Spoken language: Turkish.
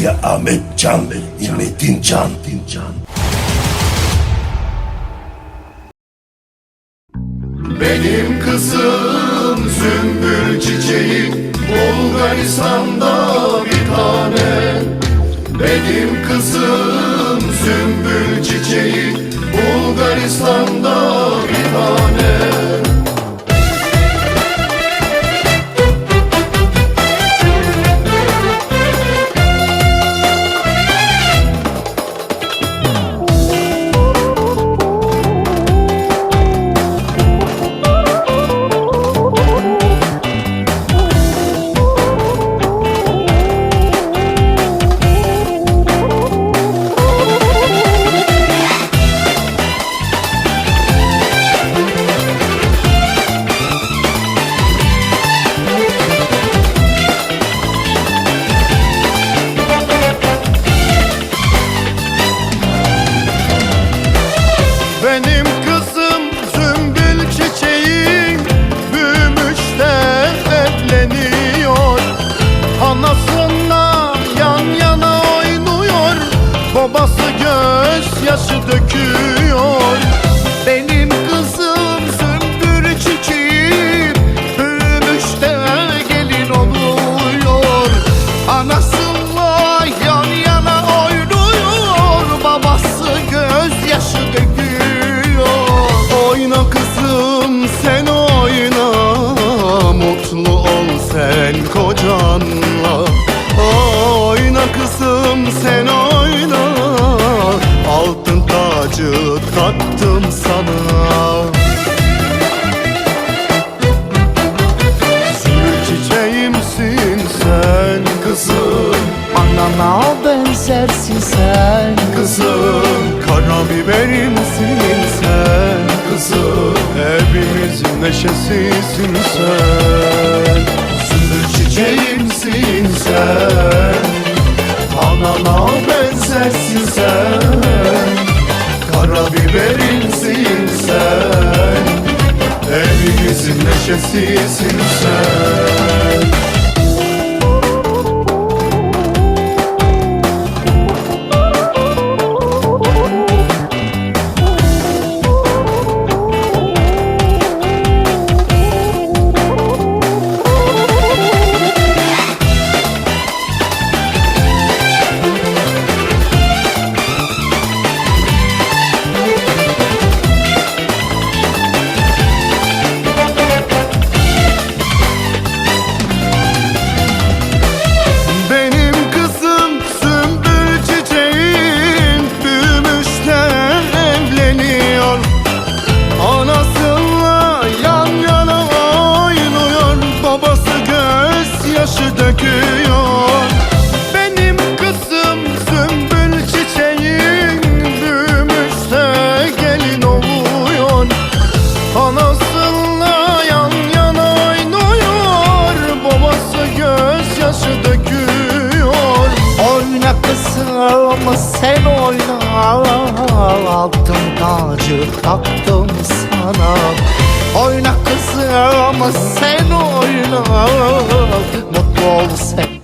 Ya Ahmet Can, Metin Can, Can. Benim kızım sümbül çiçeği Bulgaristan'da bir tane Benim kızım sümbül çiçeği Bulgaristan'da Babası gözyaşı döküyor. Benim kızım sümbül çiçeği Büyümüş de gelin oluyor. Anasıyla yan yana oynuyor. Babası gözyaşı döküyor. Oyna kızım sen oyna. Mutlu ol sen kocanla. Oyna kızım sen oyna kızım. Anana benzersin sen. Kızım. Karabiberimsin sen. Kızım. Evimizin neşesisin sen. Sümbül çiçeğimsin sen. Anana benzersin sen. Karabiberinsin sen. Evimizin neşesisin sen kızım sen oyna Altın tacı taktım sana. Oyna kızım sen oyna. Mutlu ol sen